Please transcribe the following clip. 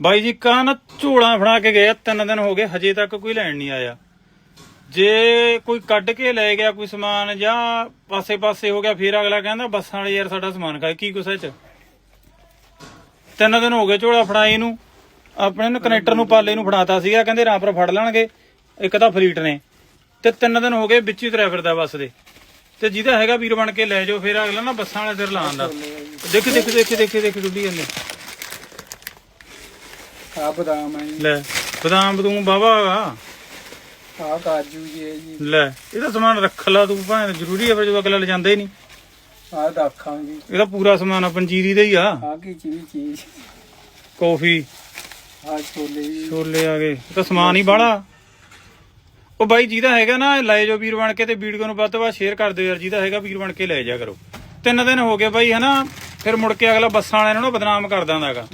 ਬਾਈ ਜੀ ਕਾਹ ਨਾ ਝੋਲਾ ਫੜਾ ਕੇ ਗਏ ਤਿੰਨ ਦਿਨ ਹੋ ਗਏ, ਹਜੇ ਤੱਕ ਕੋਈ ਲੈਣ ਨਹੀਂ ਆਇਆ। ਜੇ ਕੋਈ ਕੱਢ ਕੇ ਲੈ ਗਿਆ ਕੋਈ ਸਮਾਨ ਜਾਂ ਪਾਸੇ-ਪਾਸੇ ਹੋ ਗਿਆ, ਫਿਰ ਅਗਲਾ ਕਹਿੰਦਾ, ਬੱਸਾਂ ਵਾਲੇ ਯਾਰ ਸਾਡਾ ਸਮਾਨ ਖਾ ਕੀ ਕੁਛ ਚ? ਤਿੰਨ ਦਿਨ ਹੋ ਗਏ ਝੋਲਾ ਫੜਾਈ ਨੂੰ, ਆਪਣੇ ਨੂੰ ਕਨੈਕਟਰ ਨੂੰ, ਪਾਲੇ ਨੂੰ ਫੜਾਤਾ ਸੀਗਾ, ਕਹਿੰਦੇ ਰਾਪਰ ਫੜ ਲੈਣਗੇ, ਇੱਕ ਤਾਂ ਫਲੀਟ ਨੇ। ਤੇ ਤਿੰਨ ਦਿਨ ਹੋ ਗਏ ਵਿੱਚ ਹੀ ਤੁਰਿਆ ਫਿਰਦਾ ਬੱਸ ਦੇ। ਤੇ ਜਿਹਦਾ ਹੈਗਾ ਵੀਰ ਬਣ ਕੇ ਲੈ ਜਾਓ, ਫਿਰ ਅਗਲਾ ਨਾ ਬੱਸਾਂ ਵਾਲੇ ਸਿਰ ਲਾਉਂਦਾ ਦੇਖ ਦੇਖ ਦੇਖ ਦੇਖ ਦੇਖ, ਡੁੱਲੀ ਜਾਂਦੇ। ਆ ਬਦਾਮ ਹੈ ਜੀ। ਲੈ ਬਦਾਮ ਬਦੂਮ ਬਾਵਾ ਹੈਗਾ ਆ ਕਾਜੂ ਜੀ ਹੈ ਜੀ। ਲੈ ਇਹਦਾ ਸਮਾਨ ਰੱਖ ਲਾ ਤੂੰ ਭਾਵੇਂ ਜ਼ਰੂਰੀ ਹੈ ਫਿਰ ਜਦੋਂ ਅਗਲਾ ਲੈ ਜਾਂਦਾ ਹੀ ਨਹੀਂ। ਆ ਜੀ ਇਹਦਾ ਪੂਰਾ ਸਮਾਨ ਆ ਪੰਜੀਰੀ ਦਾ ਹੀ ਆ। ਆ ਕੀ ਚੀਜ਼ ਚੀਜ਼? ਕੌਫੀ। ਆ ਛੋਲੇ ਜੀ। ਛੋਲੇ ਆ ਗਏ। ਇਹ ਤਾਂ ਸਮਾਨ ਹੀ ਬਾਹਲਾ। ਉਹ ਬਾਈ ਜਿਹਦਾ ਹੈਗਾ ਨਾ ਲੈ ਜਾਓ ਵੀਰ ਬਣ ਕੇ ਤੇ ਵੀਡੀਓ ਨੂੰ ਵੱਧ ਤੋਂ ਵੱਧ ਸ਼ੇਅਰ ਕਰ ਦਿਓ ਯਾਰ ਜਿਹਦਾ ਹੈਗਾ ਵੀਰ ਬਣ ਕੇ ਲੈ ਜਾ ਕਰੋ। ਤਿੰਨ ਦਿਨ ਹੋ ਗਏ ਬਾਈ ਹਨਾ? ਫਿਰ ਮੁੜ ਕੇ ਅਗਲਾ ਬੱਸਾਂ ਵਾਲਿਆਂ ਨੂੰ ਨਾ ਬਦਨਾਮ ਕਰ ਦਿੰਦਾ ਹੈਗਾ